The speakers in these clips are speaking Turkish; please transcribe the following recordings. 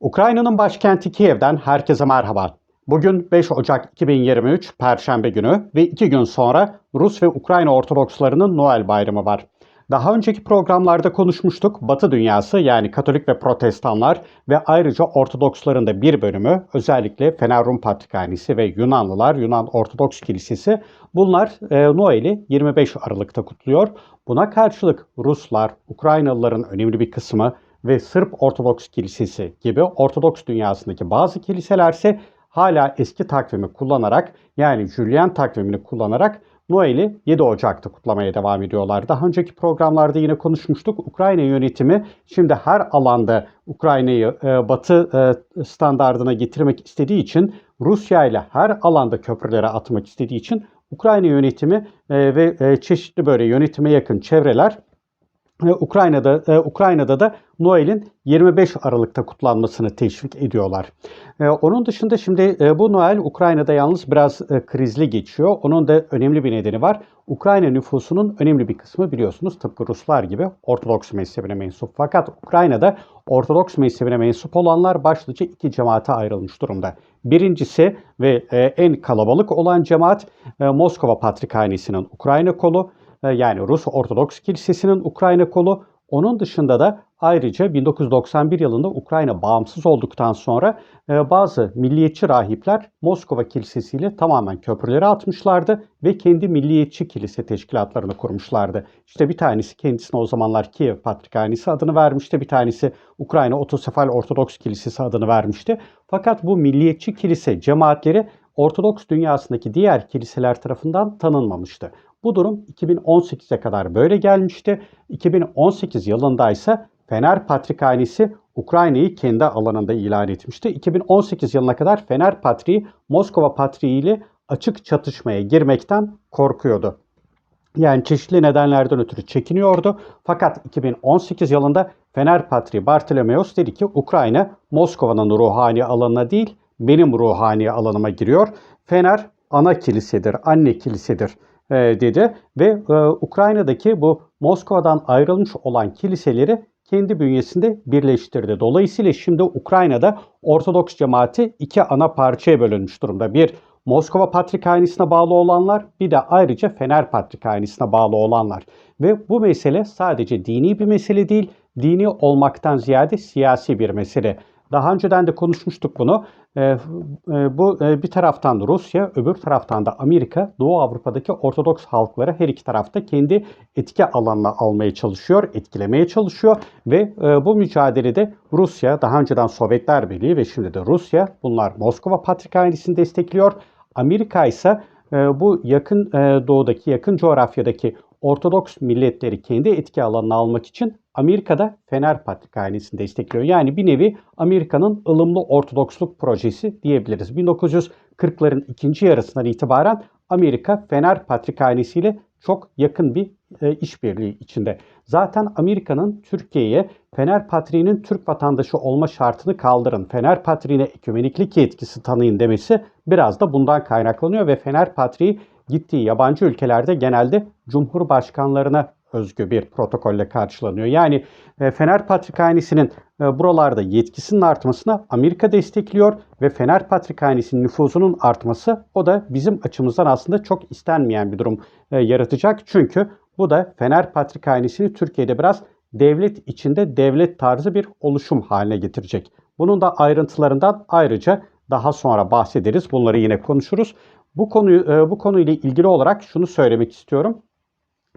Ukrayna'nın başkenti Kiev'den herkese merhaba. Bugün 5 Ocak 2023 Perşembe günü ve 2 gün sonra Rus ve Ukrayna Ortodokslarının Noel Bayramı var. Daha önceki programlarda konuşmuştuk. Batı dünyası yani Katolik ve Protestanlar ve ayrıca Ortodoksların da bir bölümü özellikle Fener Rum Patrikhanesi ve Yunanlılar, Yunan Ortodoks Kilisesi bunlar e, Noel'i 25 Aralık'ta kutluyor. Buna karşılık Ruslar, Ukraynalıların önemli bir kısmı ve Sırp Ortodoks Kilisesi gibi Ortodoks dünyasındaki bazı kiliselerse hala eski takvimi kullanarak yani Julian takvimini kullanarak Noel'i 7 Ocak'ta kutlamaya devam ediyorlar. Daha önceki programlarda yine konuşmuştuk. Ukrayna yönetimi şimdi her alanda Ukrayna'yı e, Batı e, standardına getirmek istediği için Rusya ile her alanda köprülere atmak istediği için Ukrayna yönetimi e, ve e, çeşitli böyle yönetime yakın çevreler Ukrayna'da e, Ukrayna'da da Noel'in 25 Aralık'ta kutlanmasını teşvik ediyorlar. E, onun dışında şimdi e, bu Noel Ukrayna'da yalnız biraz krizli geçiyor. Onun da önemli bir nedeni var. Ukrayna nüfusunun önemli bir kısmı biliyorsunuz tıpkı Ruslar gibi Ortodoks mezhebine mensup. Fakat Ukrayna'da Ortodoks mezhebine mensup olanlar başlıca iki cemaate ayrılmış durumda. Birincisi ve en kalabalık olan cemaat Moskova Patrikhanesi'nin Ukrayna kolu yani Rus Ortodoks Kilisesi'nin Ukrayna kolu. Onun dışında da ayrıca 1991 yılında Ukrayna bağımsız olduktan sonra e, bazı milliyetçi rahipler Moskova Kilisesi ile tamamen köprüleri atmışlardı ve kendi milliyetçi kilise teşkilatlarını kurmuşlardı. İşte bir tanesi kendisine o zamanlar Kiev Patrikhanesi adını vermişti. Bir tanesi Ukrayna Otosefal Ortodoks Kilisesi adını vermişti. Fakat bu milliyetçi kilise cemaatleri Ortodoks dünyasındaki diğer kiliseler tarafından tanınmamıştı. Bu durum 2018'e kadar böyle gelmişti. 2018 yılında ise Fener Patrikhanesi Ukrayna'yı kendi alanında ilan etmişti. 2018 yılına kadar Fener Patriği Moskova Patriği ile açık çatışmaya girmekten korkuyordu. Yani çeşitli nedenlerden ötürü çekiniyordu. Fakat 2018 yılında Fener Patriği Bartolomeos dedi ki Ukrayna Moskova'nın ruhani alanına değil benim ruhani alanıma giriyor. Fener ana kilisedir, anne kilisedir dedi ve e, Ukrayna'daki bu Moskova'dan ayrılmış olan kiliseleri kendi bünyesinde birleştirdi. Dolayısıyla şimdi Ukrayna'da Ortodoks cemaati iki ana parçaya bölünmüş durumda. Bir Moskova Patrikhanesi'ne bağlı olanlar bir de ayrıca Fener Patrikhanesi'ne bağlı olanlar. Ve bu mesele sadece dini bir mesele değil, dini olmaktan ziyade siyasi bir mesele. Daha önceden de konuşmuştuk bunu. E, e, bu e, bir taraftan Rusya, öbür taraftan da Amerika, Doğu Avrupa'daki Ortodoks halkları her iki tarafta kendi etki alanına almaya çalışıyor, etkilemeye çalışıyor ve e, bu mücadelede Rusya, daha önceden Sovyetler Birliği ve şimdi de Rusya, bunlar Moskova Patrikhanesi'ni destekliyor. Amerika ise e, bu yakın doğudaki, yakın coğrafyadaki Ortodoks milletleri kendi etki alanına almak için Amerika'da Fener Patrikhanesi'ni destekliyor. Yani bir nevi Amerika'nın ılımlı Ortodoksluk projesi diyebiliriz. 1940'ların ikinci yarısından itibaren Amerika Fener Patrikhanesi ile çok yakın bir e, işbirliği içinde. Zaten Amerika'nın Türkiye'ye Fener Patriği'nin Türk vatandaşı olma şartını kaldırın, Fener Patriği'ne ekümeniklik yetkisi tanıyın demesi biraz da bundan kaynaklanıyor ve Fener Patriği gittiği yabancı ülkelerde genelde cumhurbaşkanlarına özgü bir protokolle karşılanıyor. Yani e, Fener Patrikhanesi'nin e, buralarda yetkisinin artmasına Amerika destekliyor ve Fener Patrikhanesi'nin nüfuzunun artması o da bizim açımızdan aslında çok istenmeyen bir durum e, yaratacak. Çünkü bu da Fener Patrikhanesi'ni Türkiye'de biraz devlet içinde devlet tarzı bir oluşum haline getirecek. Bunun da ayrıntılarından ayrıca daha sonra bahsederiz. Bunları yine konuşuruz. Bu konuyu bu konuyla ilgili olarak şunu söylemek istiyorum.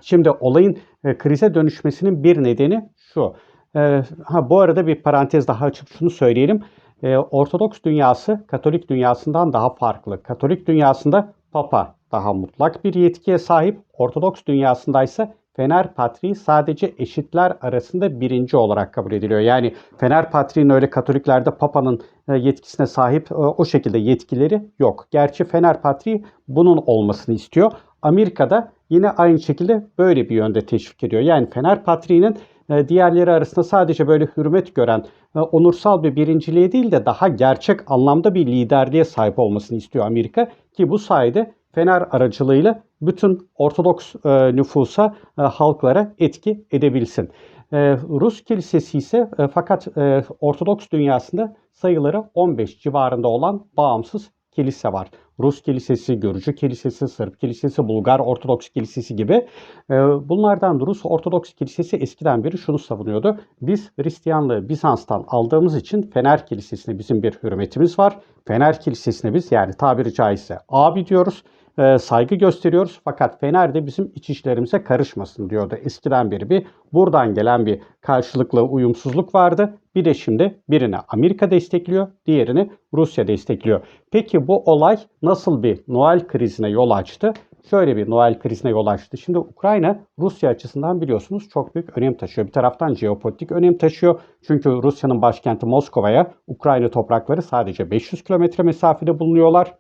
Şimdi olayın e, krize dönüşmesinin bir nedeni şu. E, ha bu arada bir parantez daha açıp şunu söyleyelim. E, Ortodoks dünyası Katolik dünyasından daha farklı. Katolik dünyasında Papa daha mutlak bir yetkiye sahip. Ortodoks dünyasında ise Fener Patriği sadece eşitler arasında birinci olarak kabul ediliyor. Yani Fener Patriği'nin öyle Katoliklerde Papa'nın e, yetkisine sahip e, o şekilde yetkileri yok. Gerçi Fener Patriği bunun olmasını istiyor. Amerika'da yine aynı şekilde böyle bir yönde teşvik ediyor. Yani Fener Patriği'nin e, diğerleri arasında sadece böyle hürmet gören onursal bir birinciliğe değil de daha gerçek anlamda bir liderliğe sahip olmasını istiyor Amerika ki bu sayede Fener aracılığıyla bütün Ortodoks e, nüfusa, e, halklara etki edebilsin. E, Rus kilisesi ise e, fakat e, Ortodoks dünyasında sayıları 15 civarında olan bağımsız kilise var. Rus kilisesi, Gürcü kilisesi, Sırp kilisesi, Bulgar Ortodoks kilisesi gibi. E, bunlardan Rus Ortodoks kilisesi eskiden beri şunu savunuyordu. Biz Hristiyanlığı Bizans'tan aldığımız için Fener kilisesine bizim bir hürmetimiz var. Fener kilisesine biz yani tabiri caizse abi diyoruz e, saygı gösteriyoruz fakat Fener de bizim iç işlerimize karışmasın diyordu. Eskiden beri bir buradan gelen bir karşılıklı uyumsuzluk vardı. Bir de şimdi birini Amerika destekliyor, diğerini Rusya destekliyor. Peki bu olay nasıl bir Noel krizine yol açtı? Şöyle bir Noel krizine yol açtı. Şimdi Ukrayna Rusya açısından biliyorsunuz çok büyük önem taşıyor. Bir taraftan jeopolitik önem taşıyor. Çünkü Rusya'nın başkenti Moskova'ya Ukrayna toprakları sadece 500 kilometre mesafede bulunuyorlar.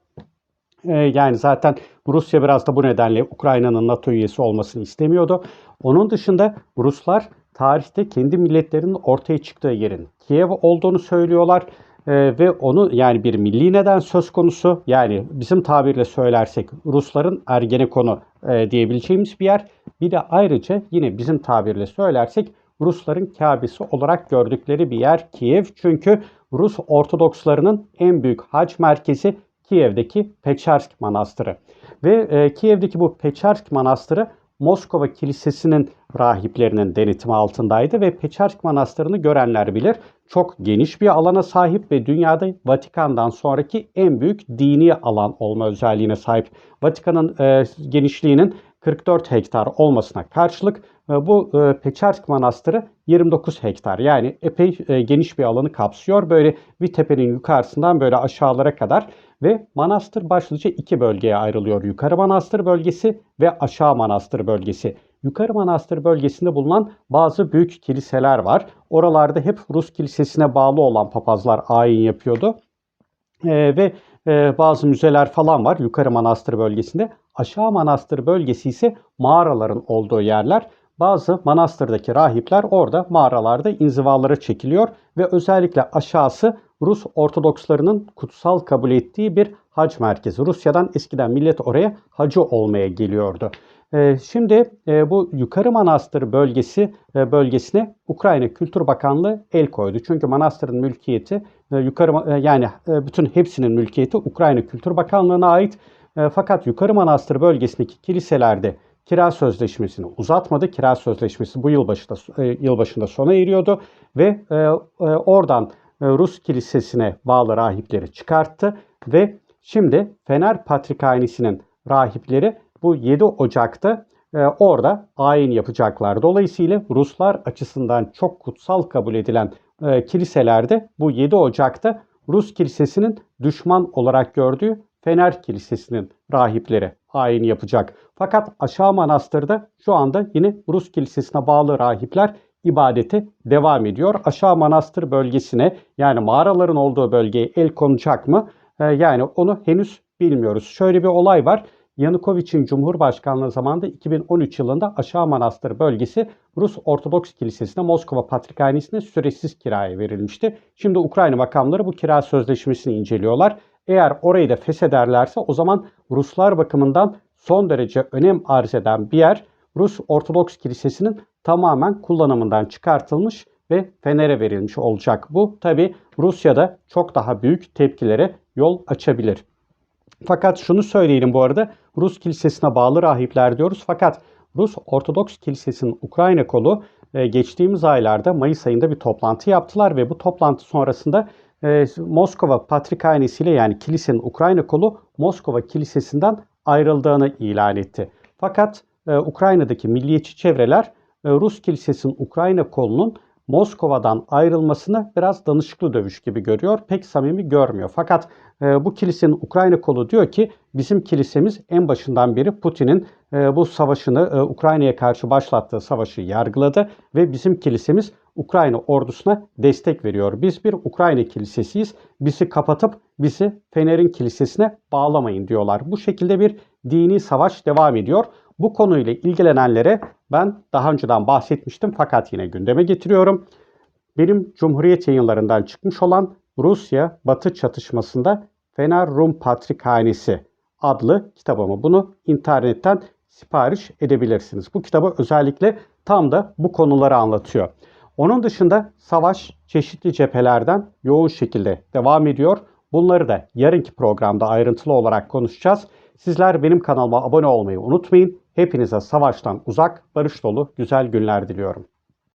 Ee, yani zaten Rusya biraz da bu nedenle Ukrayna'nın NATO üyesi olmasını istemiyordu. Onun dışında Ruslar tarihte kendi milletlerinin ortaya çıktığı yerin Kiev olduğunu söylüyorlar. Ee, ve onu yani bir milli neden söz konusu yani bizim tabirle söylersek Rusların Ergenekonu e, diyebileceğimiz bir yer. Bir de ayrıca yine bizim tabirle söylersek Rusların Kabe'si olarak gördükleri bir yer Kiev. Çünkü Rus Ortodokslarının en büyük hac merkezi Kiev'deki Peçarsk Manastırı. Ve e, Kiev'deki bu Peçarsk Manastırı Moskova Kilisesi'nin rahiplerinin denetimi altındaydı ve Peçarsk Manastırı'nı görenler bilir. Çok geniş bir alana sahip ve dünyada Vatikan'dan sonraki en büyük dini alan olma özelliğine sahip. Vatikan'ın e, genişliğinin 44 hektar olmasına karşılık bu e, Peçarsk Manastırı 29 hektar yani epey e, geniş bir alanı kapsıyor. Böyle bir tepenin yukarısından böyle aşağılara kadar ve manastır başlıca iki bölgeye ayrılıyor. Yukarı manastır bölgesi ve aşağı manastır bölgesi. Yukarı manastır bölgesinde bulunan bazı büyük kiliseler var. Oralarda hep Rus kilisesine bağlı olan papazlar ayin yapıyordu. Ee, ve e, bazı müzeler falan var yukarı manastır bölgesinde. Aşağı manastır bölgesi ise mağaraların olduğu yerler. Bazı manastırdaki rahipler orada mağaralarda inzivalara çekiliyor ve özellikle aşağısı Rus Ortodokslarının kutsal kabul ettiği bir hac merkezi. Rusya'dan eskiden millet oraya hacı olmaya geliyordu. Ee, şimdi e, bu yukarı manastır bölgesi e, bölgesine Ukrayna Kültür Bakanlığı el koydu. Çünkü manastırın mülkiyeti e, yukarı yani bütün hepsinin mülkiyeti Ukrayna Kültür Bakanlığı'na ait. Fakat yukarı manastır bölgesindeki kiliselerde kira sözleşmesini uzatmadı. Kira sözleşmesi bu yılbaşında yılbaşında sona eriyordu ve oradan Rus kilisesine bağlı rahipleri çıkarttı ve şimdi Fener Patrikhanesi'nin rahipleri bu 7 Ocak'ta e, orada ayin yapacaklar. Dolayısıyla Ruslar açısından çok kutsal kabul edilen e, kiliselerde bu 7 Ocak'ta Rus kilisesinin düşman olarak gördüğü Fener Kilisesi'nin rahipleri ayin yapacak. Fakat aşağı manastırda şu anda yine Rus kilisesine bağlı rahipler ibadete devam ediyor. Aşağı manastır bölgesine yani mağaraların olduğu bölgeye el konacak mı? Ee, yani onu henüz bilmiyoruz. Şöyle bir olay var. Yanukovic'in Cumhurbaşkanlığı zamanında 2013 yılında Aşağı Manastır bölgesi Rus Ortodoks Kilisesi'ne Moskova Patrikhanesi'ne süresiz kiraya verilmişti. Şimdi Ukrayna makamları bu kira sözleşmesini inceliyorlar. Eğer orayı da feshederlerse o zaman Ruslar bakımından son derece önem arz eden bir yer Rus Ortodoks Kilisesi'nin tamamen kullanımından çıkartılmış ve Fener'e verilmiş olacak. Bu tabi Rusya'da çok daha büyük tepkilere yol açabilir. Fakat şunu söyleyelim bu arada Rus kilisesine bağlı rahipler diyoruz. Fakat Rus Ortodoks Kilisesi'nin Ukrayna kolu e, geçtiğimiz aylarda Mayıs ayında bir toplantı yaptılar ve bu toplantı sonrasında e, Moskova Patrikhanesi ile yani kilisenin Ukrayna kolu Moskova Kilisesi'nden ayrıldığını ilan etti. Fakat e, Ukrayna'daki milliyetçi çevreler Rus Kilisesi'nin Ukrayna kolunun Moskova'dan ayrılmasını biraz danışıklı dövüş gibi görüyor. Pek samimi görmüyor. Fakat e, bu kilisenin Ukrayna kolu diyor ki bizim kilisemiz en başından beri Putin'in e, bu savaşını e, Ukrayna'ya karşı başlattığı savaşı yargıladı ve bizim kilisemiz Ukrayna ordusuna destek veriyor. Biz bir Ukrayna kilisesiyiz. Bizi kapatıp bizi Fener'in kilisesine bağlamayın diyorlar. Bu şekilde bir dini savaş devam ediyor. Bu konuyla ilgilenenlere ben daha önceden bahsetmiştim fakat yine gündeme getiriyorum. Benim Cumhuriyet yayınlarından çıkmış olan Rusya Batı çatışmasında Fener Rum Patrikhanesi adlı kitabımı. Bunu internetten sipariş edebilirsiniz. Bu kitabı özellikle tam da bu konuları anlatıyor. Onun dışında savaş çeşitli cephelerden yoğun şekilde devam ediyor. Bunları da yarınki programda ayrıntılı olarak konuşacağız. Sizler benim kanalıma abone olmayı unutmayın. Hepinize savaştan uzak, barış dolu güzel günler diliyorum.